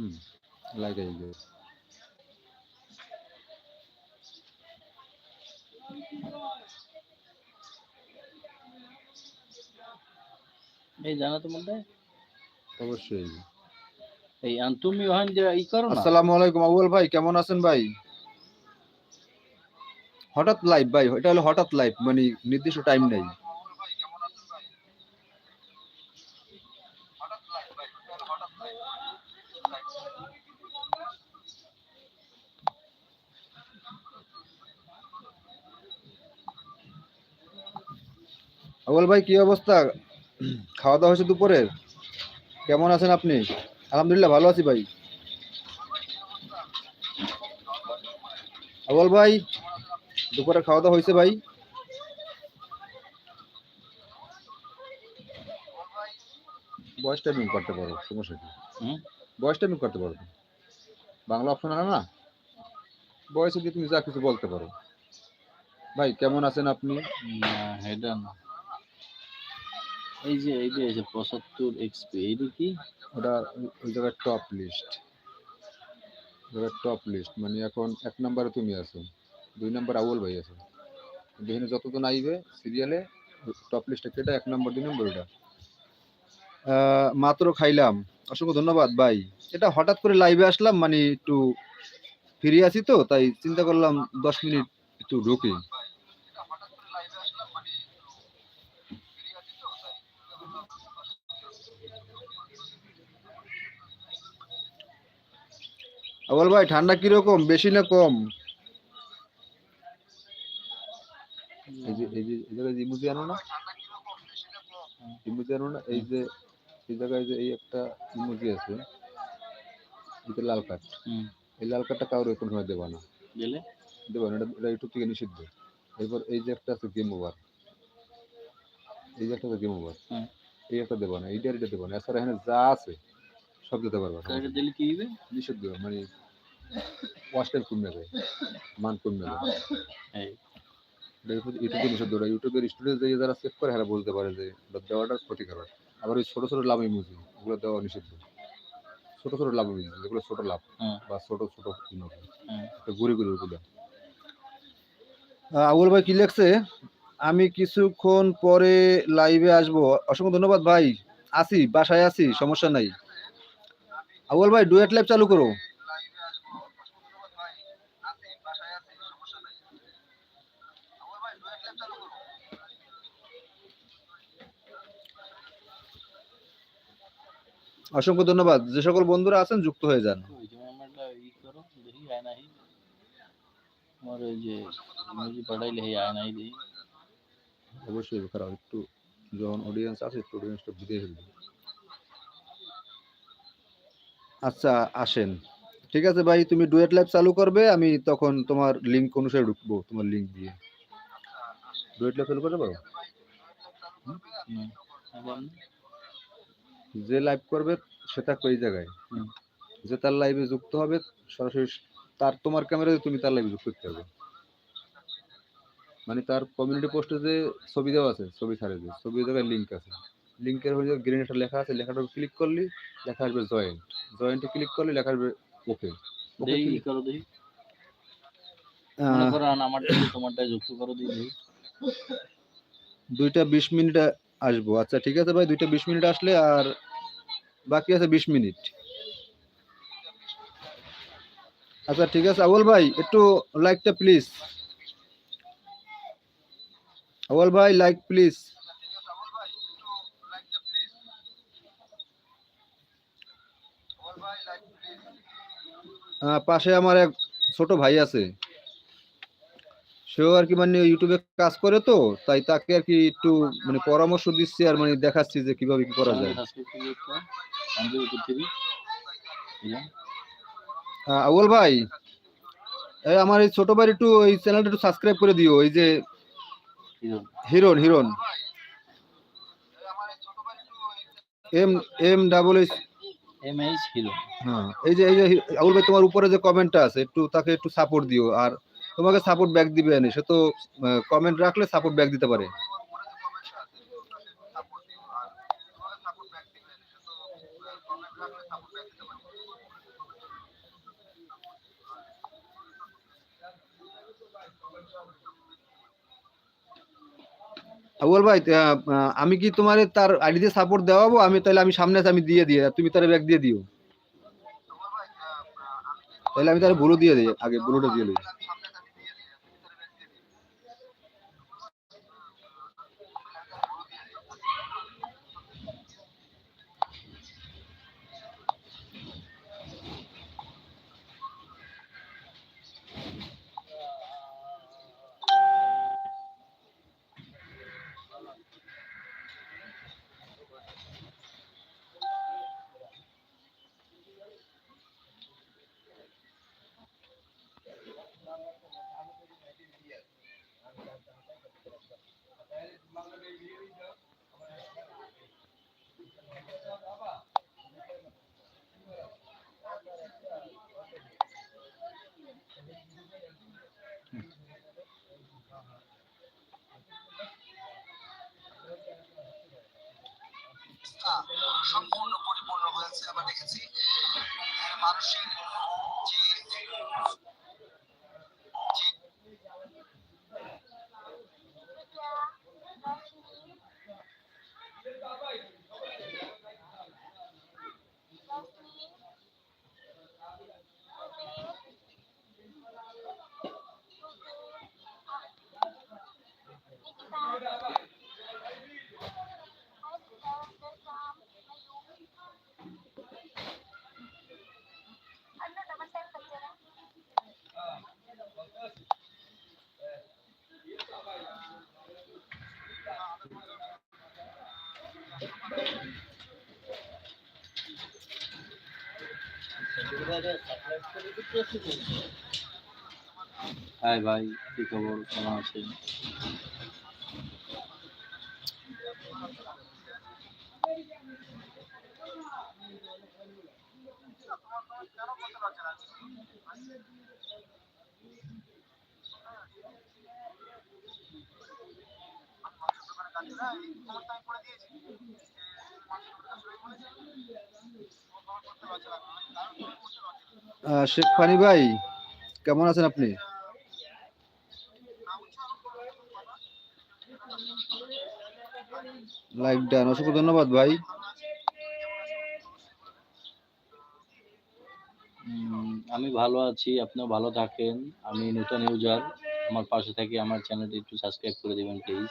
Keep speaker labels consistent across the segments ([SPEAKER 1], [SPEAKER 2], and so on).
[SPEAKER 1] হুম লাগাই গেছে
[SPEAKER 2] এই জানো তো মধ্যে
[SPEAKER 1] অবশ্যই।
[SPEAKER 2] এই তুমি ওখান যে ই করো না?
[SPEAKER 1] আসসালামু আলাইকুম আবুল ভাই কেমন আছেন ভাই? হঠাৎ লাইভ ভাই এটা হলো হঠাৎ লাইভ মানে নির্দিষ্ট টাইম নেই। আবুল ভাই কি অবস্থা? খাওয়া দাওয়া হয়েছে দুপুরের কেমন আছেন আপনি? আলহামদুলিল্লাহ ভালো আছি ভাই। আবুল ভাই দুপুরে খাওয়া দাওয়া হয়েছে ভাই? বয়স টাইমিং করতে পারো সমস্যা কি?
[SPEAKER 2] হুম?
[SPEAKER 1] বয়স টাইমিং করতে পারো বাংলা অপশন আছে না? বয়সে দিয়ে তুমি যা কিছু বলতে পারো। ভাই কেমন আছেন আপনি?
[SPEAKER 2] হেডা না। এই যে এই যে এই যে পঁচাত্তর এক্সপি এইটা কি?
[SPEAKER 1] ওটা ওই- জায়গায় টপ লিস্ট জায়গায় টপ লিস্ট মানে এখন এক নম্বরে তুমি আছো, দুই নম্বর আউল ভাই আছে। যেখানে যতজন আইবে সিরিয়ালে টপ লিস্টে কেটে এক নম্বর, দুই নম্বর ওটা মাত্র খাইলাম। অসংখ্য ধন্যবাদ ভাই। এটা হঠাৎ করে লাইভে আসলাম মানে একটু ফিরে আছি তো, তাই চিন্তা করলাম দশ মিনিট একটু ঢুকি। আবল ভাই ঠান্ডা কীরকম? বেশি না কম? এই যে এই যে এই জায়গায় যে আনো না? ইমোজি আনো না এই যে এই জায়গায় যে এই একটা ইমোজি আছে এটা লাল এই কারোর কোনো সময় দেবা না। দেবা না এটা এটা ইউটিউব থেকে নিষিদ্ধ। এরপর এই যে একটা আছে গেম ওভার এই যে একটা আছে গেম ওভার এই একটা দেবা না এইটা এটা দেবা না। এছাড়া এখানে যা আছে সব দিতে পারবা
[SPEAKER 2] এটা দিলে কি হবে
[SPEAKER 1] নিষিদ্ধ মানে ওয়াস্টার কমে যায় মান কমে যায়
[SPEAKER 2] এই।
[SPEAKER 1] ইউটিউব- নিষিদ্ধ ওটা ইউটিউবের স্টুডিও দিয়ে যারা চেক করে তারা বলতে পারে যে দেওয়াটা ক্ষতিকারক আবার ওই ছোট ছোট লাভ ইমোজি ওগুলো দেওয়া নিষিদ্ধ। ছোট ছোট লাভ ইমোজি যেগুলো ছোট লাভ বা ছোট ছোট। ঘুরে ঘুরে ওগুলো আবুল ভাই কি লেখছে? আমি কিছুক্ষণ পরে লাইভে আসব। অসংখ্য ধন্যবাদ ভাই। আসি বাসায় আসি সমস্যা নাই। আবুল ভাই ডুয়েট লাইভ চালু করো। অসংখ্য ধন্যবাদ। যে সকল বন্ধুরা আছেন যুক্ত হয়ে যান। অবশ্যই খারাপ একটু যখন অডিয়েন্স আছে একটু অডিয়েন্সটা বুঝে ফেলবে আচ্ছা আসেন। ঠিক আছে ভাই তুমি ডুয়েট লাইভ চালু করবে আমি তখন তোমার লিঙ্ক অনুসারে ঢুকবো তোমার লিঙ্ক দিয়ে। ডুয়েট লাইভ চালু করতে পারো?
[SPEAKER 2] হুম। এখন
[SPEAKER 1] যে লাইভ করবে সেটা ওই জায়গায়।
[SPEAKER 2] হুম।
[SPEAKER 1] যে তার লাইভে যুক্ত হবে সরাসরি তার তোমার ক্যামেরায় তুমি তার লাইভে যুক্ত করতে হবে। মানে তার কমিউনিটি পোস্টে যে ছবি দেওয়া আছে ছবি ছাড়ে যে ছবির জায়গায় লিঙ্ক আছে। লিঙ্কের হয়ে গ্রিন একটা লেখা আছে লেখাটা ক্লিক করলি লেখা আসবে জয়েন্ট জয়েন্টে ক্লিক করলে লেখা আসবে ওকে
[SPEAKER 2] দেখি করো দেখি। মনে করো আন আমারটা তোমারটা যুক্ত করো দেখি।
[SPEAKER 1] দুইটা বিশ মিনিট আসব। আচ্ছা ঠিক আছে ভাই দুইটা বিশ মিনিট আসলে আর বাকি আছে বিশ মিনিট। আচ্ছা ঠিক আছে। আউল ভাই একটু লাইকটা প্লিজ আউল ভাই লাইক প্লিজ পাশে আমার এক ছোট ভাই আছে। সেও আর কি মানে ইউটিউবে কাজ করে তো, তাই তাকে আর কি একটু মানে পরামর্শ দিচ্ছি আর মানে দেখাচ্ছি যে কীভাবে কি করা যায়। আউয়াল ভাই আমার এই ছোট ভাই একটু এই চ্যানেলটা একটু সাবস্ক্রাইব করে দিও, এই যে
[SPEAKER 2] হিরো
[SPEAKER 1] হিরন হিরন M M double
[SPEAKER 2] H M ছিল।
[SPEAKER 1] হ্যাঁ এই যে এই যে আবুল ভাই, তোমার উপরে যে কমেন্টটা আছে, একটু তাকে একটু সাপোর্ট দিও। আর তোমাকে সাপোর্ট ব্যাক দিবে সে তো কমেন্ট রাখলে সাপোর্ট ব্যাক দিতে পারে। আউয়াল ভাই আমি কি তোমার তার আইডি দিয়ে সাপোর্ট দেওয়াবো? আমি তাহলে আমি সামনে আমি দিয়ে দিয়ে তুমি তার ব্যাগ দিয়ে দিও। তাহলে আমি তার ব্লু দিয়ে দিই, আগে ব্লুটা দিয়ে দিই।
[SPEAKER 3] i'm Washington.
[SPEAKER 2] হাই ভাই কি খবর কেমন আছেন
[SPEAKER 1] আহ, শেখ ফানি ভাই, কেমন আছেন আপনি? লাইক ডান অসংখ্য ধন্যবাদ ভাই।
[SPEAKER 2] আমি ভালো আছি, আপনিও ভালো থাকেন। আমি নতুন ইউজার। আমার পাশে থেকে আমার চ্যানেলটি একটু সাবস্ক্রাইব করে দেবেন প্লিজ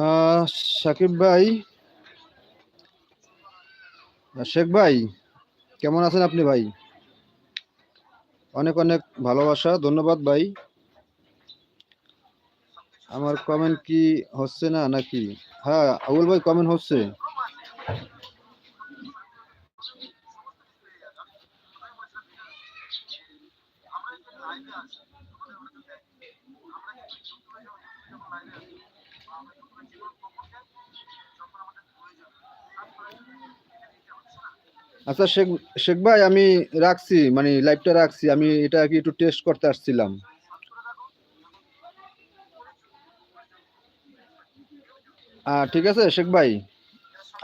[SPEAKER 1] আহ, সাকিব ভাই আহ, শেখ ভাই, কেমন আছেন আপনি ভাই? অনেক অনেক ভালোবাসা, ধন্যবাদ ভাই। আমার কমেন্ট কি হচ্ছে না নাকি? হ্যাঁ আবুল ভাই কমেন্ট হচ্ছে। আচ্ছা শেখ শেখ ভাই, আমি রাখছি মানে লাইভটা রাখছি, আমি এটা কি একটু টেস্ট করতে আসছিলাম। ঠিক আছে, শেখ ভাই।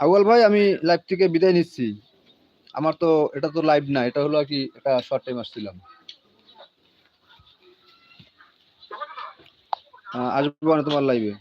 [SPEAKER 1] আউয়াল ভাই, আমি লাইভ থেকে বিদায় নিচ্ছি। আমার তো, এটা তো লাইভ না, এটা হলো আর কি একটা শর্ট টাইম আসছিলাম। আসব না তোমার লাইভে